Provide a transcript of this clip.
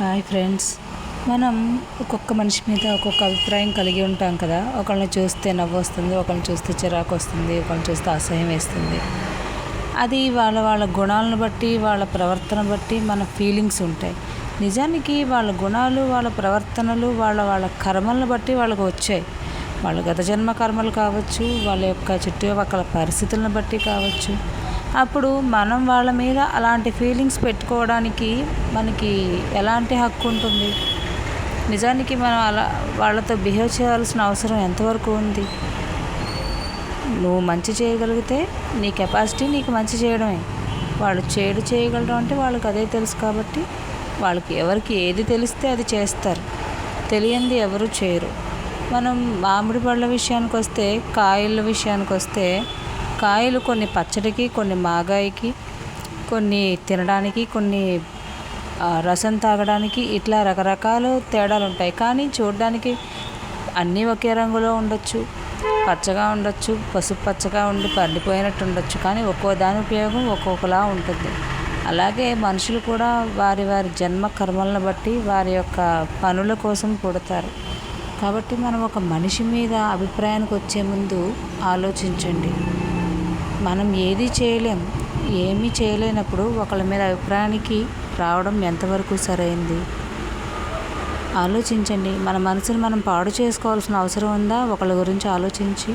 Hi friends. మనం ఒక్కొక్క మనిషి మీద ఒక్కొక్క అభిప్రాయం కలిగి ఉంటాం కదా. ఒకళ్ళని చూస్తే నవ్వు వస్తుంది ఒకళ్ళని చూస్తే చిరాకు వస్తుంది ఒకళ్ళని చూస్తే అసహ్యం వేస్తుంది. అది వాళ్ళ వాళ్ళ గుణాలను బట్టి వాళ్ళ ప్రవర్తన బట్టి మన ఫీలింగ్స్ ఉంటాయి. నిజానికి వాళ్ళ గుణాలు వాళ్ళ ప్రవర్తనలు వాళ్ళ వాళ్ళ కర్మలను బట్టి వాళ్ళకు వచ్చాయి. వాళ్ళ గత జన్మ కర్మలు కావచ్చు వాళ్ళ యొక్క చుట్టుపక్కల పరిస్థితులను బట్టి కావచ్చు. అప్పుడు మనం వాళ్ళ మీద అలాంటి ఫీలింగ్స్ పెట్టుకోవడానికి మనకి ఎలాంటి హక్కు ఉంటుంది? నిజానికి మనం అలా వాళ్ళతో బిహేవ్ చేయాల్సిన అవసరం ఎంతవరకు ఉంది? నువ్వు మంచి చేయగలిగితే నీ కెపాసిటీ నీకు మంచి చేయడమే. వాళ్ళు చేడు చేయగలరు అంటే వాళ్ళకి అదే తెలుసు కాబట్టి వాళ్ళకి ఎవరికి ఏది తెలిస్తే అది చేస్తారు. తెలియంది ఎవరు చేయరు. మనం మామిడి పళ్ళ విషయానికి వస్తే కాయల విషయానికి వస్తే కాయలు కొన్ని పచ్చడికి కొన్ని మాగాయికి కొన్ని తినడానికి కొన్ని రసం తాగడానికి ఇట్లా రకరకాల తేడాలు ఉంటాయి కానీ చూడడానికి అన్నీ ఒకే రంగులో ఉండొచ్చు. పచ్చగా ఉండొచ్చు పసుపు పచ్చగా ఉండి పండిపోయినట్టు ఉండొచ్చు. కానీ ఒక్కో దాని ఉపయోగం ఒక్కొక్కలా ఉంటుంది. అలాగే మనుషులు కూడా వారి వారి జన్మ కర్మలను బట్టి వారి యొక్క పనుల కోసం పుడతారు. కాబట్టి మనం ఒక మనిషి మీద అభిప్రాయానికి వచ్చే ముందు ఆలోచించండి. మనం ఏది చేయలేం ఏమీ చేయలేనప్పుడు ఒకళ్ళ మీద అభిప్రాయానికి రావడం ఎంతవరకు సరైంది? ఆలోచించండి. మన మనసును మనం పాడు చేసుకోవాల్సిన అవసరం ఉందా? ఒకళ్ళ గురించి ఆలోచించి